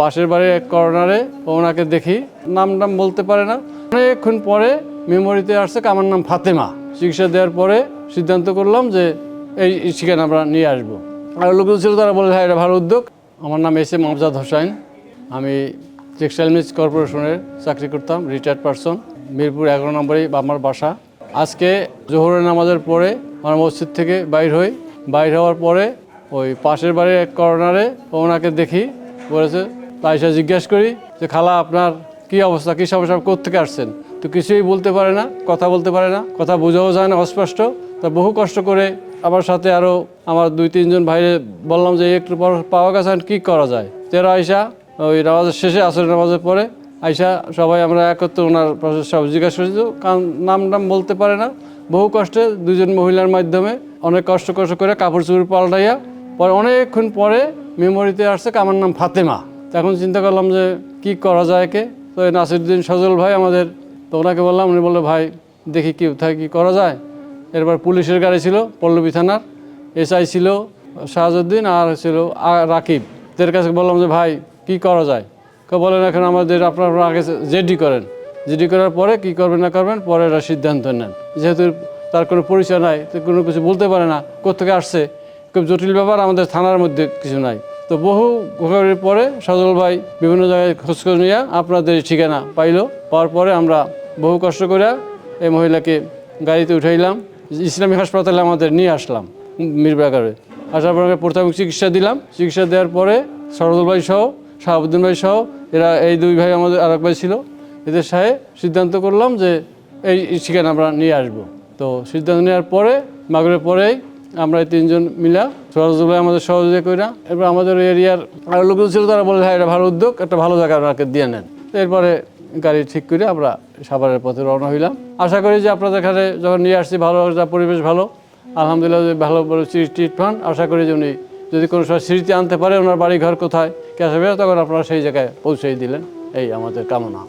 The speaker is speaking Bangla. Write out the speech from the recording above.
পাশের বাড়ির এক কর্নারে ওনাকে দেখি। নাম নাম বলতে পারে না। অনেকক্ষণ পরে মেমোরিতে আসছে আমার নাম ফাতেমা। চিকিৎসা দেওয়ার পরে সিদ্ধান্ত করলাম যে এই ঠিকানা আমরা নিয়ে আসব। আর লোকজন ছিল, তারা বলে হ্যাঁ এটা ভালো উদ্যোগ। আমার নাম এস এম হোসাইন আমি টেক্সটাইল মিলস কর্পোরেশনের চাকরি করতাম রিটায়ার্ড পারসন মিরপুর এগারো নম্বরেই আমার বাসা। আজকে জোহরের নামাজের পরে আমার মসজিদ থেকে বাইর হই। বাইর হওয়ার পরে ওই পাশের বাড়ির এক কর্নারে ওনাকে দেখি, বলেছে তাইসা জিজ্ঞাসা করি যে, খালা, আপনার কি অবস্থা? কী সমস্যা কোথেকে আসছেন? তো কিছুই বলতে পারে না, কথা বলতে পারে না, কথা বোঝাও যায় না, অস্পষ্ট। তা বহু কষ্ট করে আমার সাথে আরও আমার দুই, তিনজন ভাইরে বললাম যে একটু পর পাওয়া গেছে কী করা যায়? তেরো আইসা, ওই নামাজের শেষে আসর নামাজের পরে আইসা সবাই আমরা একত্র ওনার সব জিজ্ঞাসা করেছি কারণ নাম নাম বলতে পারে না। বহু কষ্টে দুজন মহিলার মাধ্যমে অনেক কষ্ট কষ্ট করে কাপড় চুপড় পাল্টাইয়া পরে অনেকক্ষণ পরে মেমোরিতে আসছে আমার নাম ফাতেমা। তো এখন চিন্তা করলাম যে কি করা যায় কে তো নাসিরুদ্দিন সজল ভাই আমাদের, তো ওনাকে বললাম, উনি বলল, ভাই, দেখি কি, কোথায় কী করা যায়। এরপর পুলিশের গাড়ি ছিল, পল্লবী থানার, এসআই ছিল শাহজুদ্দিন আর ছিল রাকিব। এদের কাছে বললাম যে, ভাই, কি করা যায়? কেউ বলেন, এখন আমাদের আপনারা আগে জেডি করেন। জেডি করার পরে কি করবেন না করবেন, পরে এরা সিদ্ধান্ত নেন। যেহেতু তার কোনো পরিচয় নাই, তো কোনো কিছু বলতে পারে না কোথেকে আসছে? খুব জটিল ব্যাপার, আমাদের থানার মধ্যে কিছু নাই। তো বহু ঘোরাঘুরির পরে সজল ভাই বিভিন্ন জায়গায় খোঁজখোঁজ নিয়ে আপনাদের ঠিকানা পাইলো। পাওয়ার পরে আমরা বহু কষ্ট করে এই মহিলাকে গাড়িতে উঠাইলাম। ইসলামী হাসপাতালে আমাদের নিয়ে আসলাম মিরবাগারে। আসার পরে প্রাথমিক চিকিৎসা দিলাম। চিকিৎসা দেওয়ার পরে সরদল ভাই সহ, শাহাবুদ্দিন ভাই সহ, এরা এই দুই ভাই আমাদের আরেক ভাই ছিল। এদের সাথে সিদ্ধান্ত করলাম যে এই ঠিকানা আমরা নিয়ে আসব। তো সিদ্ধান্ত নেওয়ার পরে মাগরের পরেই আমরা তিনজন মিলা সরজুল ভাই আমাদের সহযোগিতা করি এরপর আমাদের এরিয়ার আর লোকজন ছিল তারা বলে হ্যাঁ এটা ভালো উদ্যোগ, একটা ভালো জায়গা আপনাকে দিয়ে নেন। এরপরে গাড়ি ঠিক করে আমরা সাভারের পথে রওনা হইলাম। আশা করি যে আপনাদের এখানে যখন নিয়ে আসছি ভালো, যা পরিবেশ ভালো, আলহামদুলিল্লাহ ভালো বড় ট্রিটমেন্ট আশা করি যে উনি যদি কোনো সময় স্মৃতি আনতে পারে, ওনার বাড়ি ঘর কোথায়, ক্যাশে তখন আপনারা সেই জায়গায় পৌঁছেই দিলেন। এই আমাদের কামনা।